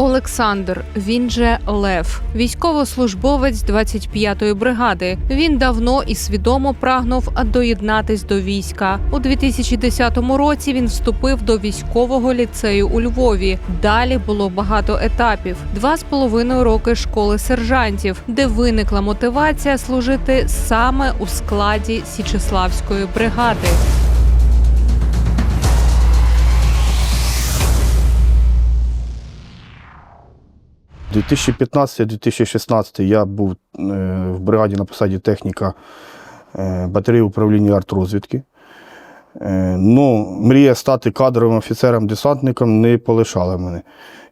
Олександр, він же Лев, військовослужбовець 25-ї бригади. Він давно і свідомо прагнув доєднатись до війська. У 2010 році він вступив до військового ліцею у Львові. Далі було багато етапів: два з половиною роки школи сержантів, де виникла мотивація служити саме у складі Січеславської бригади. 2015-2016 я був е, в бригаді на посаді техніка е, батареї управління артрозвідки. Е, Ну, мрія стати кадровим офіцером-десантником не полишала мене.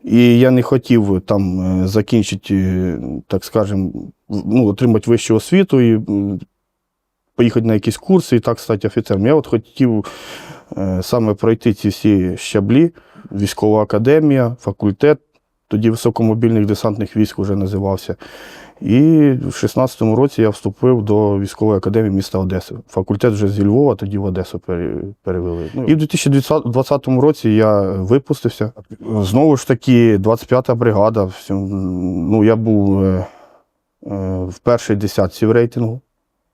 І я не хотів там закінчити, так скажемо, ну, отримати вищу освіту і поїхати на якісь курси і так стати офіцером. Я от хотів саме пройти ці всі щаблі, військова академія, факультет тоді високомобільних десантних військ вже називався. І в 16-му році я вступив до військової академії міста Одеси. Факультет вже зі Львова, тоді в Одесу перевели. Ну, і в 2020 році я випустився. Знову ж таки, 25-та бригада. Ну, я був е, е, в першій десятці в рейтингу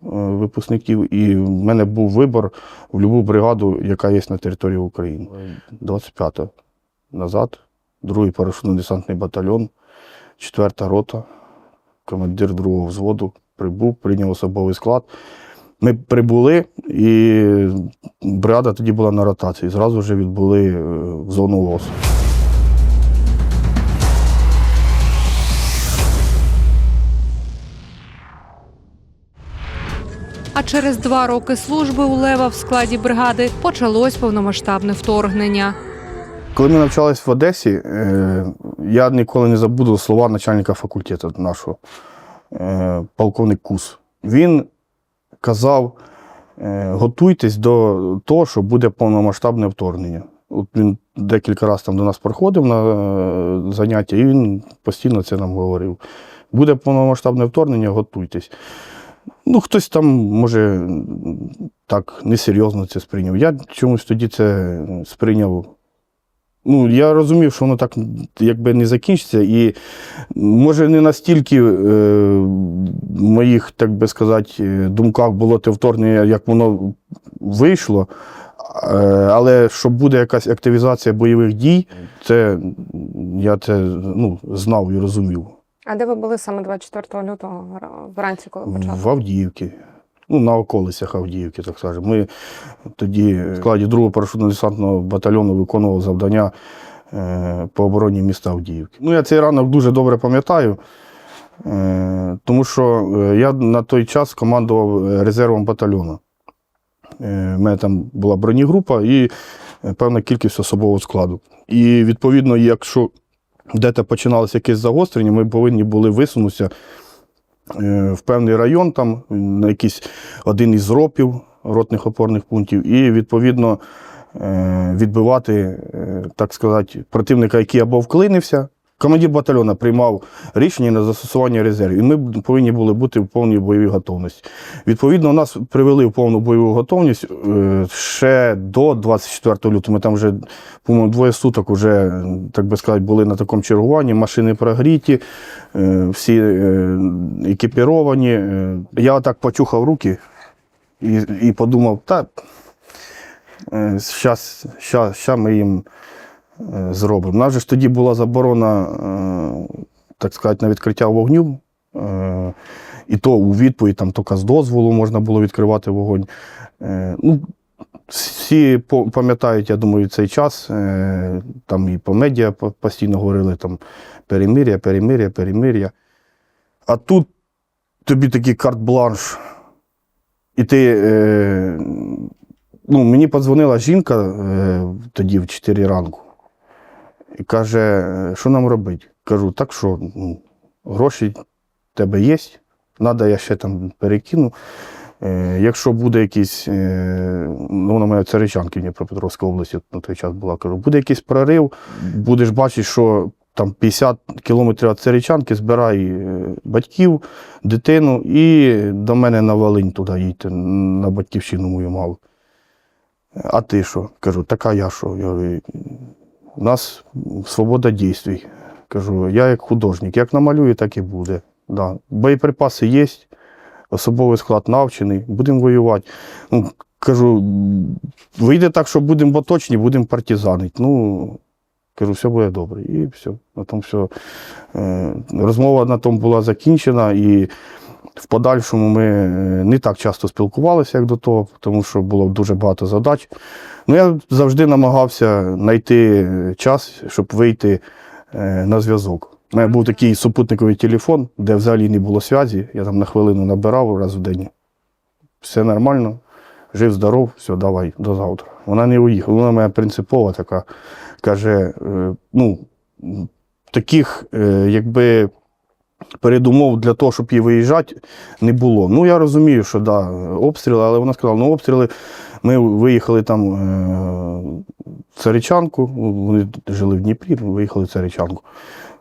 е, випускників, і в мене був вибор в будь-яку бригаду, яка є на території України. 25-та назад другий парашютно-десантний батальйон, четверта рота, командир другого взводу прибув, прийняв особовий склад. Ми прибули, і бригада тоді була на ротації. Зразу вже відбули е, в зону ЛОС. А через два роки служби у Лева в складі бригади почалось повномасштабне вторгнення. Коли ми навчались в Одесі, е, я ніколи не забуду слова начальника факультету нашого, е, полковник Кус. Він казав: е, готуйтесь до того, що буде повномасштабне вторгнення. От він декілька разів там до нас приходив на заняття, і він постійно це нам говорив. Буде повномасштабне вторгнення, готуйтесь. Ну, хтось там, може, так несерйозно це сприйняв. Я чомусь тоді це сприйняв Ну, я розумів, що воно так якби не закінчиться. І може не настільки е, в моїх, так би сказати, е, думках було те вторгнення, як воно вийшло. Е, але що буде якась активізація бойових дій, це я це ну, знав і розумів. А де ви були саме 24 лютого вранці, коли почали? В Авдіївці. Ну, на околицях Авдіївки, так скажемо. Ми тоді в складі 2-го парашютно-десантного батальйону виконували завдання е, по обороні міста Авдіївки. Ну, я цей ранок дуже добре пам'ятаю, е, тому що е, я на той час командував резервом батальйону. У мене там була бронегрупа і певна кількість особового складу. І відповідно, якщо де-то починалося якесь загострення, ми повинні були висунутися в певний район, там, на якийсь один із ропів ротних опорних пунктів, і відповідно е, відбивати, е, так сказати, противника, який або вклинився. Командир батальйону приймав рішення на застосування резервів, і ми повинні були бути в повній бойовій готовності. Відповідно, нас привели в повну бойову готовність е, ще до 24 лютого. Ми там вже, по-моєму, двоє суток вже, так би сказати, були на такому чергуванні, машини прогріті, е, всі е, екіпіровані. Я отак почухав руки і, і подумав, та зараз ми їм зробимо. У нас же ж тоді була заборона, е, так сказати, на відкриття вогню. Е, І то у відповідь там тільки з дозволу можна було відкривати вогонь. Е, Ну, всі пам'ятають, я думаю, цей час. Е, Там і по медіа постійно говорили там перемир'я, перемир'я, перемир'я. А тут тобі такий карт-бланш. І ти. Е, ну, мені подзвонила жінка е, тоді в 4 ранку і каже, «Е, що нам робити? Кажу, так що, ну, гроші в тебе є, треба, я ще там перекину. Е, якщо буде якийсь, е, ну, вона моя Царичанки в Дніпропетровській області на той час була, кажу, буде якийсь прорив, будеш бачити, що там 50 кілометрів від Царичанки збирай батьків, дитину і до мене на Волинь туди їдьте, на батьківщину мою мав. А ти що? Кажу, така я що? Я у нас свобода дійствій. Кажу, я як художник, як намалюю, так і буде. Да. Боєприпаси є, особовий склад навчений, будемо воювати. Ну, кажу, вийде так, що будемо точні, будемо партизанити. Ну, кажу, все буде добре. І все. На тому все. Е, розмова на тому була закінчена, і в подальшому ми е, не так часто спілкувалися, як до того, тому що було дуже багато задач. Ну, я завжди намагався знайти час, щоб вийти е, на зв'язок. У мене був такий супутниковий телефон, де взагалі не було зв'язі. Я там на хвилину набирав раз в день. Все нормально, жив, здоров, все, давай, до завтра. Вона не уїхала. Вона моя принципова така. Каже, е, ну, таких, е, якби. Передумов для того, щоб їй виїжджати, не було. Ну, я розумію, що да, обстріли, але вона сказала, ну обстріли. Ми виїхали там е, в Царичанку, вони жили в Дніпрі, виїхали в Царичанку.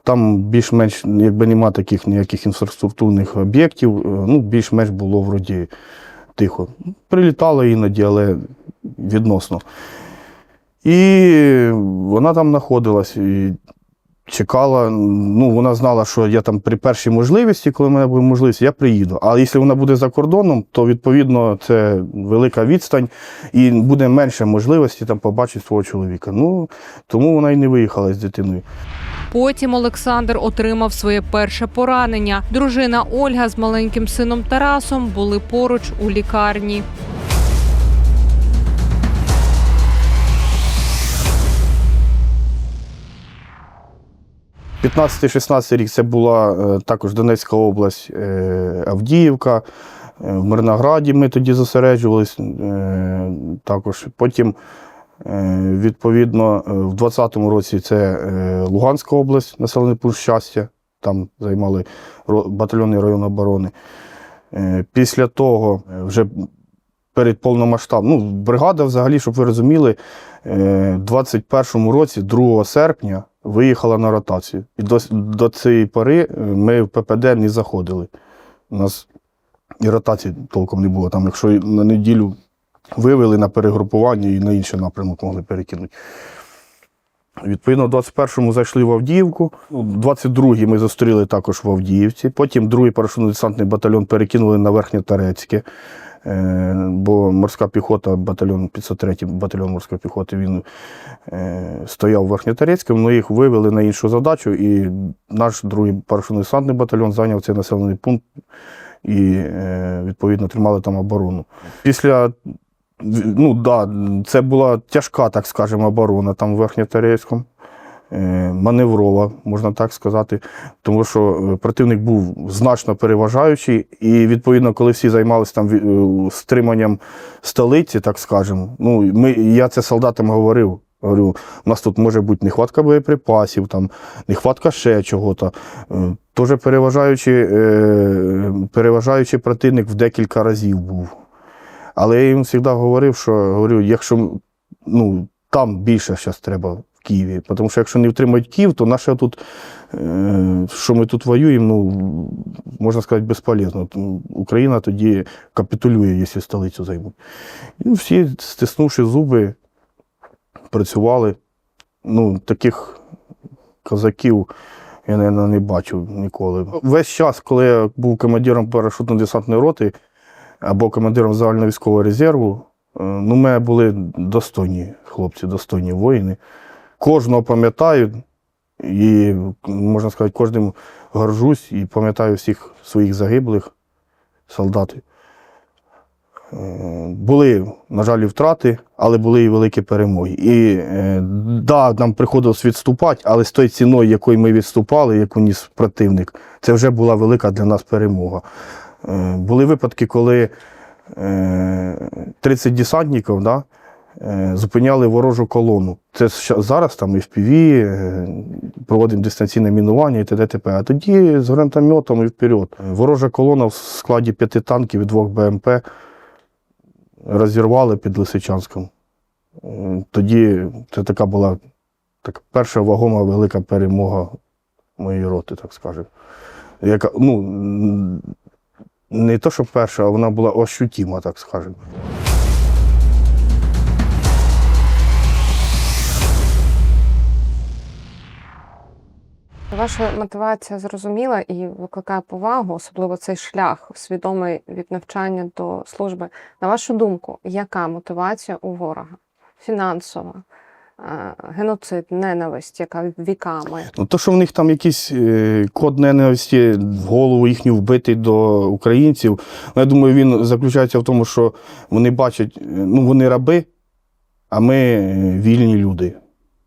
Там більш-менш якби нема таких ніяких інфраструктурних об'єктів, е, ну, більш-менш було вроді тихо. Прилітало іноді, але відносно. І вона там знаходилась чекала. Ну, вона знала, що я там при першій можливості, коли в мене буде можливість, я приїду. А якщо вона буде за кордоном, то відповідно це велика відстань і буде менше можливості там побачити свого чоловіка. Ну тому вона і не виїхала з дитиною. Потім Олександр отримав своє перше поранення. Дружина Ольга з маленьким сином Тарасом були поруч у лікарні. 15-16 рік це була е, також Донецька область, е, Авдіївка. Е, В Мирнограді ми тоді зосереджувались. Також потім, відповідно, в 20-му році це Луганська область, населений пункт щастя. Там займали ро- батальйонний оборони. Після того вже перед повномасштабним, ну, бригада взагалі, щоб ви розуміли, е, в 21-му році, 2 серпня, виїхала на ротацію. І до, до цієї пори е, ми в ППД не заходили. У нас і ротації толком не було. Там, якщо на неділю вивели на перегрупування і на інший напрямок могли перекинути. Відповідно, в 21-му зайшли в Авдіївку. У 22-й ми зустріли також в Авдіївці. Потім другий парашютно-десантний батальйон перекинули на Верхньотарецьке. Е, Бо морська піхота, батальйон 503 батальйон морської піхоти, він е, стояв в Верхньотарецькому, але їх вивели на іншу задачу, і наш другий парашютно-десантний батальйон зайняв цей населений пункт і е, відповідно тримали там оборону. Після ну да, це була тяжка, так скажемо, оборона там в Верхньотарецькому. Е, Маневрова, можна так сказати, тому що е, противник був значно переважаючий, і відповідно, коли всі займалися там е, стриманням столиці, так скажемо, ну ми я це солдатам говорив. Говорю, у нас тут може бути нехватка боєприпасів, там, нехватка ще чого-то. Тоже переважаючий, переважаючий противник в декілька разів був. Але я їм завжди говорив, що говорю, якщо ну, там більше зараз треба Києві, тому що якщо не втримають Київ, то наше тут, е, що ми тут воюємо, ну, можна сказати, безполезно. Україна тоді капітулює, якщо столицю займуть. І всі, стиснувши зуби, працювали. Ну, таких козаків я, мабуть, не бачив ніколи. Весь час, коли я був командиром парашютно-десантної роти або командиром загальновійськового резерву, е, ну, у мене були достойні хлопці, достойні воїни. Кожного пам'ятаю і, можна сказати, кожним горжусь і пам'ятаю всіх своїх загиблих солдатів. Е, Були, на жаль, втрати, але були і великі перемоги. І е, да, нам приходилось відступати, але з тою ціною, якою ми відступали, яку ніс противник, це вже була велика для нас перемога. Е, були випадки, коли е, 30 десантників да, зупиняли ворожу колону. Це зараз там ПВ, е, проводимо дистанційне мінування і т.д. т.п. А тоді з гранатометом і вперед. Е, Ворожа колона в складі п'яти танків і двох БМП розірвали під Лисичанськом. Е, Тоді це така була така перша вагома велика перемога моєї роти, так скажемо. Яка, ну, не то, що перша, а вона була ощутима, так скажемо. Ваша мотивація зрозуміла і викликає повагу, особливо цей шлях, свідомий від навчання до служби. На вашу думку, яка мотивація у ворога? Фінансова, е, геноцид, ненависть, яка віками. Ну, то, що в них там якийсь е, код ненависті в голову їхню вбитий до українців, ну, я думаю, він заключається в тому, що вони бачать, е, ну, вони раби, а ми вільні люди.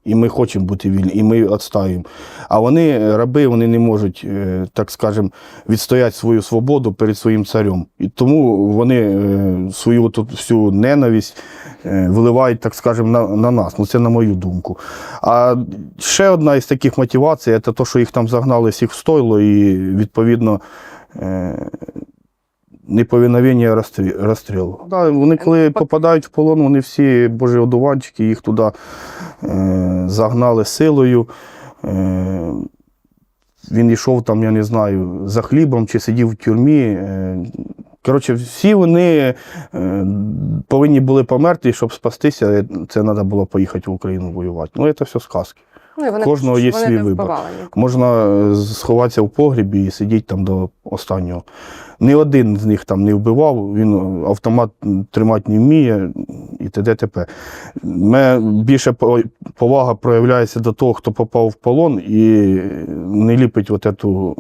І ми хочемо бути вільні, і ми відстаємо. А вони раби, вони не можуть, е, так скажемо, відстояти свою свободу перед своїм царем. І тому вони е, свою тут всю ненависть е, виливають, так скажемо, на, на нас. Ну, це на мою думку. А ще одна із таких мотивацій це те, що їх там загнали всіх в стойло, і відповідно. Неповиновення розстрілу. Да, вони, коли попадають в полон, вони всі божі одуванчики, їх туди загнали силою. Е, він йшов там, я не знаю, за хлібом чи сидів в тюрмі. Е, коротше, всі вони е, повинні були померти, щоб спастися, це треба було поїхати в Україну воювати. Ну, це все сказки. Ну, і вони, Кожного є свій вибір. нікого. Можна е, сховатися в погрібі і сидіти там до останнього. Ні один з них там не вбивав, він автомат тримати не вміє і т.д. т.п. Ме більше по- повага проявляється до того, хто попав в полон і не ліпить от эту,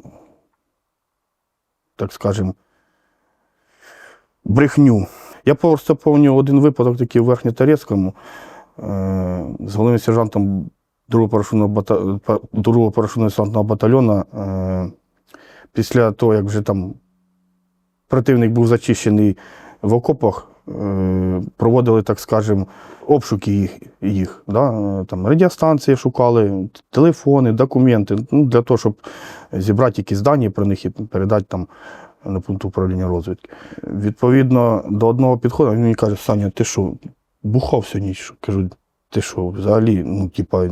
так скажем, брехню. Я просто пам'ятаю один випадок такий в Верхньоторецькому е, з головним сержантом другого парашютного бата... парашютно-десантного батальйону. Е, після того, як вже там противник був зачищений в окопах, е, проводили, так скажемо, обшуки їх, їх да? е, там радіостанції шукали, телефони, документи, ну, для того, щоб зібрати якісь дані про них і передати там на пункт управління розвідки. Відповідно до одного підходу, він мені каже, Саня, ти що, бухав ніч? Кажу, ти що, взагалі, ну, типа,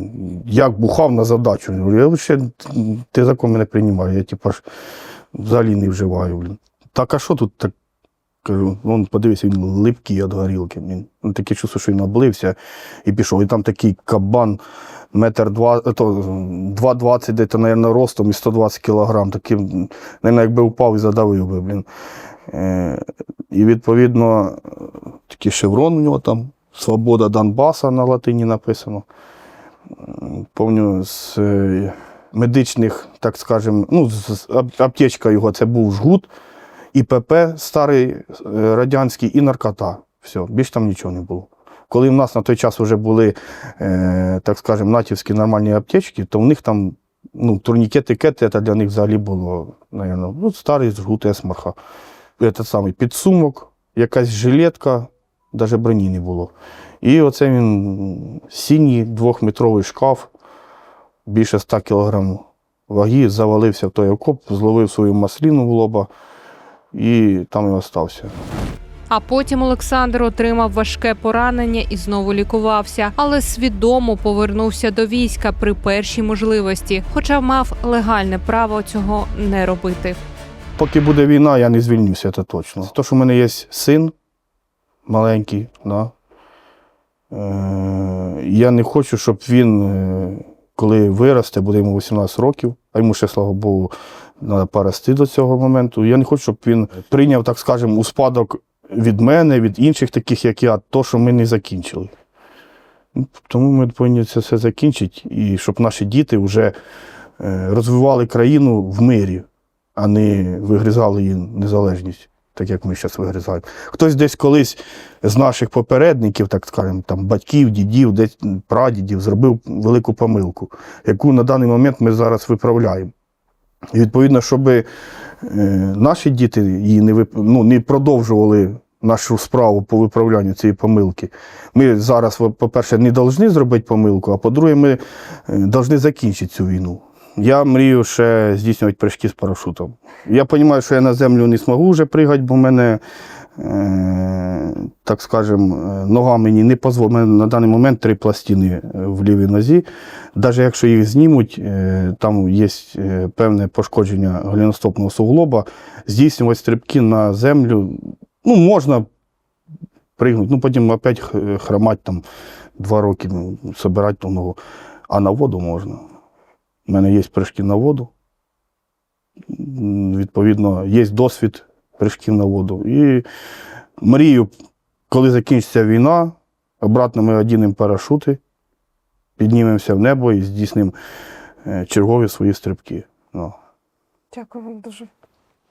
як бухав на задачу? Я я ти закон мене приймає, я типа ж взагалі не вживаю. Блін. Так, а що тут так? Кажу, вон подивися, він липкий від горілки. Він ну, таке чувство, що він облився і пішов. І там такий кабан, метр два, то 2,20 десь, мабуть, ростом і 120 кілограм. Таким, мабуть, якби впав і задавив би, блін. Е, і відповідно, такий шеврон у нього там. Свобода Донбаса на латині написано. Помню, з е, медичних, так скажемо, ну, з- аптечка його це був жгут, ІПП старий е, радянський і наркота. Все, більш там нічого не було. Коли в нас на той час вже були, е, так скажемо, натівські нормальні аптечки, то в них там ну, турнікети, кети, це для них взагалі було, наверное, ну, старий жгут есмарха. Этот самий підсумок, якась жилетка, навіть броні не було. І оце він синій двохметровий шкаф, більше 100 кг ваги, завалився в той окоп, зловив свою масліну в лоба і там і остався. А потім Олександр отримав важке поранення і знову лікувався, але свідомо повернувся до війська при першій можливості, хоча мав легальне право цього не робити. Поки буде війна, я не звільнюся, це точно. То, що в мене є син маленький, да? е- я не хочу, щоб він, е, коли виросте, буде йому 18 років, а йому ще, слава Богу, треба порости до цього моменту. Я не хочу, щоб він прийняв, так скажемо, у спадок від мене, від інших таких, як я, то, що ми не закінчили. Ну, Тому ми повинні це все закінчити, і щоб наші діти вже е, розвивали країну в мирі а не вигризали її незалежність, так як ми зараз вигризаємо. Хтось десь колись з наших попередників, так скажемо, там батьків, дідів, десь прадідів, зробив велику помилку, яку на даний момент ми зараз виправляємо. І відповідно, щоб е, наші діти її не, вип... ну, не продовжували нашу справу по виправлянню цієї помилки. Ми зараз, по-перше, не повинні зробити помилку, а по-друге, ми повинні закінчити цю війну. Я мрію ще здійснювати прыжки з парашутом. Я розумію, що я на землю не зможу вже пригати, бо мене, е, так скажемо, е, нога мені не дозволить. У мене на даний момент три пластини е, в лівій нозі. Навіть якщо їх знімуть, е, там є е, певне пошкодження голіностопного суглоба, здійснювати стрибки на землю, ну, можна пригнути, ну потім опять хромати там два роки, ну, собирати ту ногу. А на воду можна. У мене є прыжки на воду. Відповідно, є досвід прыжків на воду. І мрію, коли закінчиться війна, обратно ми одінемо парашути, піднімемося в небо і здійснимо е, чергові свої стрибки. Ну. Дякую вам дуже.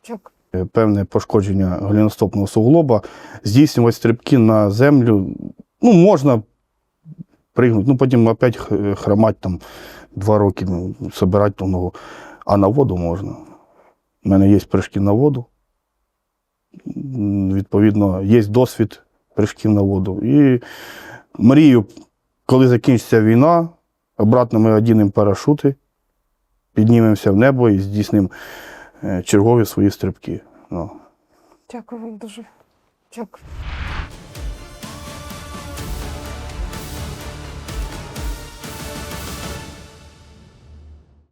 Дякую. Е, Певне пошкодження голеностопного суглоба, здійснювати стрибки на землю. Ну, можна пригнути, ну потім опять хромати там два роки, ну, собирати. А на воду можна. У мене є прыжки на воду. Відповідно, є досвід прыжків на воду. І мрію, коли закінчиться війна, обратно ми одінемо парашути, піднімемося в небо і здійснимо е, чергові свої стрибки. Ну. Дякую вам дуже. Дякую.